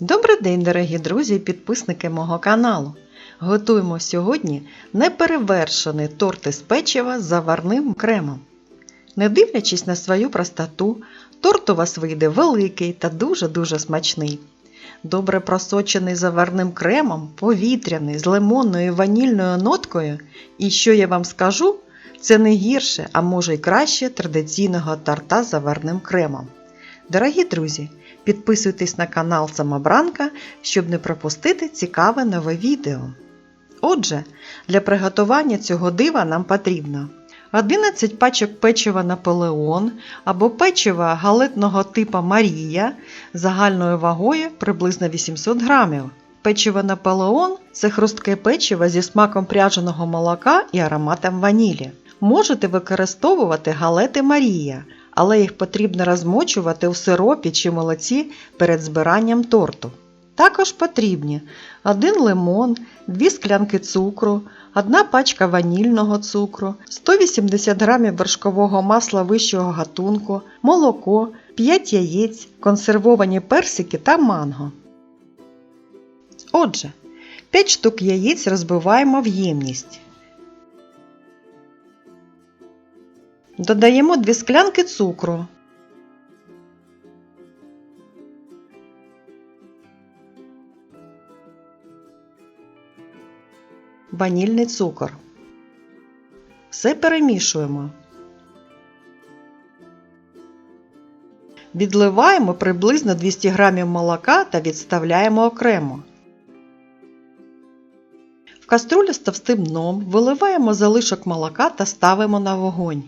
Добрий день, дорогі друзі і підписники мого каналу. Готуємо сьогодні неперевершений торт із печива з заварним кремом. Не дивлячись на свою простоту, торт у вас вийде великий та дуже-дуже смачний. Добре просочений заварним кремом, повітряний з лимонною ванільною ноткою. І що я вам скажу, це не гірше, а може й краще традиційного торта з заварним кремом. Дорогі друзі, підписуйтесь на канал Самобранка, щоб не пропустити цікаве нове відео. Отже, для приготування цього дива нам потрібно 11 пачок печива Наполеон або печива галетного типу Марія загальною вагою приблизно 800 грамів. Печиво Наполеон це хрустке печиво зі смаком пряженого молока і ароматом ванілі. Можете використовувати галети Марія, але їх потрібно розмочувати у сиропі чи молоці перед збиранням торту. Також потрібні 1 лимон, 2 склянки цукру, 1 пачка ванільного цукру, 180 г вершкового масла вищого гатунку, молоко, 5 яєць, консервовані персики та манго. Отже, 5 штук яєць розбиваємо в ємність. Додаємо 2 склянки цукру. Ванільний цукор. Все перемішуємо. Відливаємо приблизно 200 г молока та відставляємо окремо. В каструлю з товстим дном виливаємо залишок молока та ставимо на вогонь.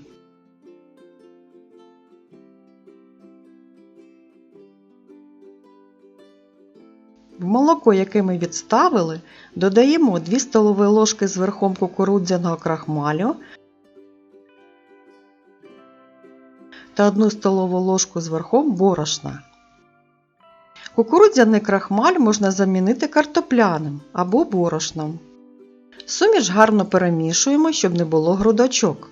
Молоко, яке ми відставили, додаємо 2 столові ложки з верхом кукурудзяного крахмалю та 1 столову ложку з верхом борошна. Кукурудзяний крахмаль можна замінити картопляним або борошном. Суміш гарно перемішуємо, щоб не було грудочок.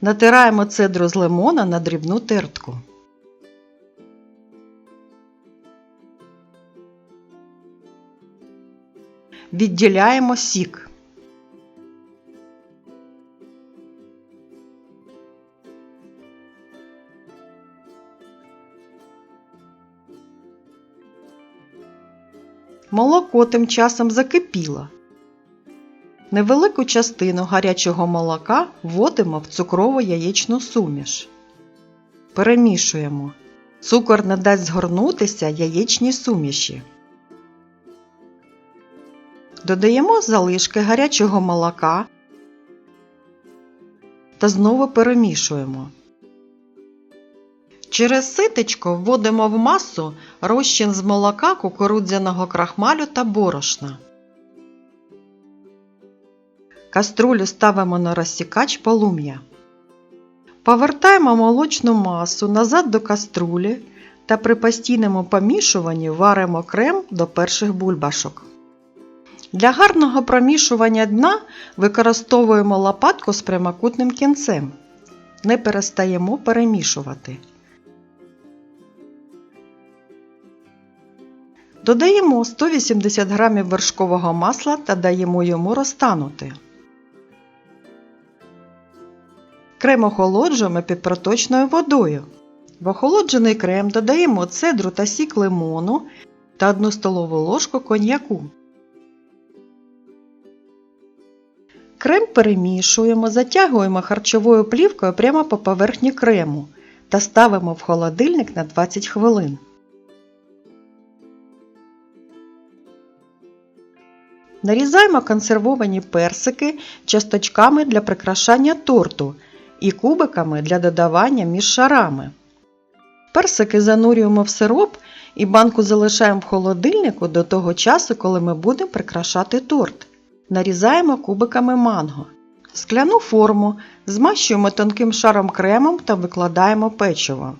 Натираємо цедру з лимона на дрібну тертку. Відділяємо сік. Молоко тим часом закипіло. Невелику частину гарячого молока вводимо в цукрово яєчну суміш. Перемішуємо. Цукор не дасть згорнутися яєчній суміші. Додаємо залишки гарячого молока та знову перемішуємо. Через ситечко вводимо в масу розчин з молока, кукурудзяного крахмалю та борошна. Каструлю ставимо на розсікач полум'я. Повертаємо молочну масу назад до каструлі та при постійному помішуванні варимо крем до перших бульбашок. Для гарного промішування дна використовуємо лопатку з прямокутним кінцем. Не перестаємо перемішувати. Додаємо 180 г вершкового масла та даємо йому розтанути. Крем охолоджуємо під проточною водою. В охолоджений крем додаємо цедру та сік лимону та 1 столову ложку коньяку. Крем перемішуємо, затягуємо харчовою плівкою прямо по поверхні крему та ставимо в холодильник на 20 хвилин. Нарізаємо консервовані персики часточками для прикрашання торту і кубиками для додавання між шарами. Персики занурюємо в сироп і банку залишаємо в холодильнику до того часу, коли ми будемо прикрашати торт. Нарізаємо кубиками манго. Скляну форму змащуємо тонким шаром кремом та викладаємо печиво.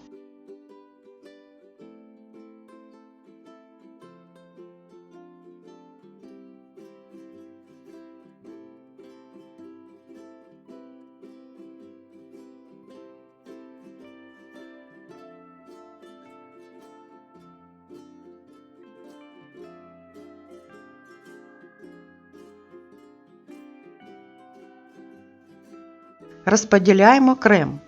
Розподіляємо крем.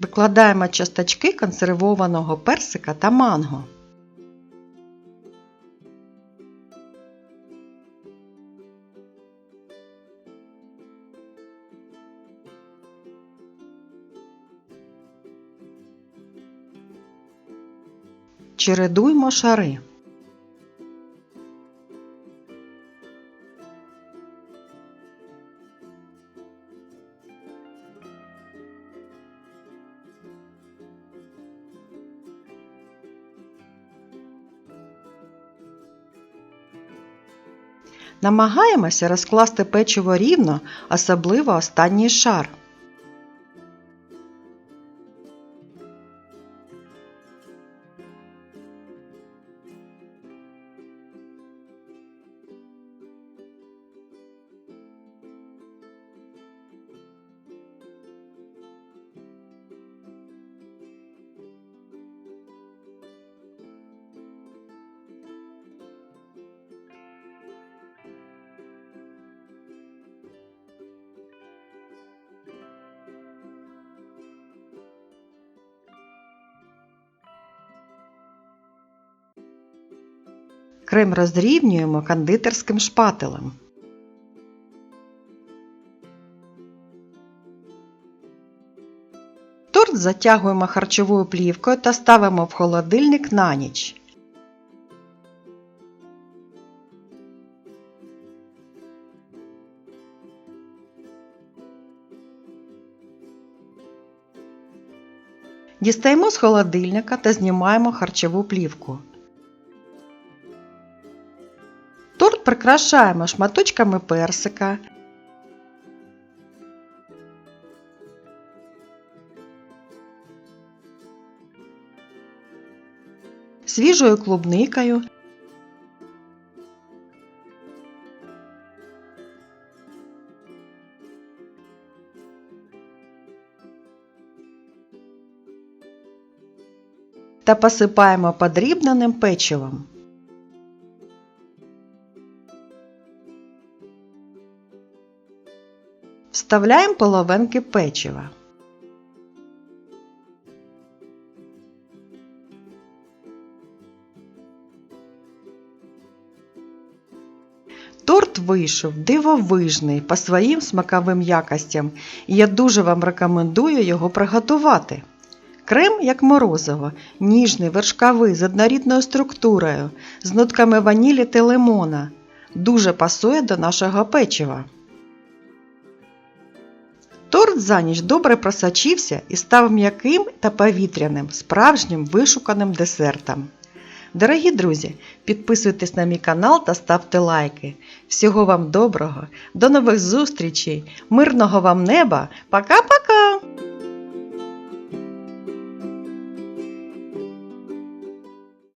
Викладаємо часточки консервованого персика та манго. Чередуймо шари. Намагаємося розкласти печиво рівно, особливо останній шар. Крем розрівнюємо кондитерським шпателем. Торт затягуємо харчовою плівкою та ставимо в холодильник на ніч. Дістаємо з холодильника та знімаємо харчову плівку. Прикрашаємо шматочками персика. Свіжою клубникою. Та посипаємо подрібненим печивом. Вставляємо половинки печива. Торт вийшов дивовижний по своїм смаковим якостям, і я дуже вам рекомендую його приготувати. Крем, як морозиво, ніжний, вершковий, з однорідною структурою, з нотками ванілі та лимона. Дуже пасує до нашого печива. Торт за ніч добре просочився і став м'яким та повітряним, справжнім вишуканим десертом. Дорогі друзі, підписуйтесь на мій канал та ставте лайки. Всього вам доброго, до нових зустрічей, мирного вам неба. Пока-пока!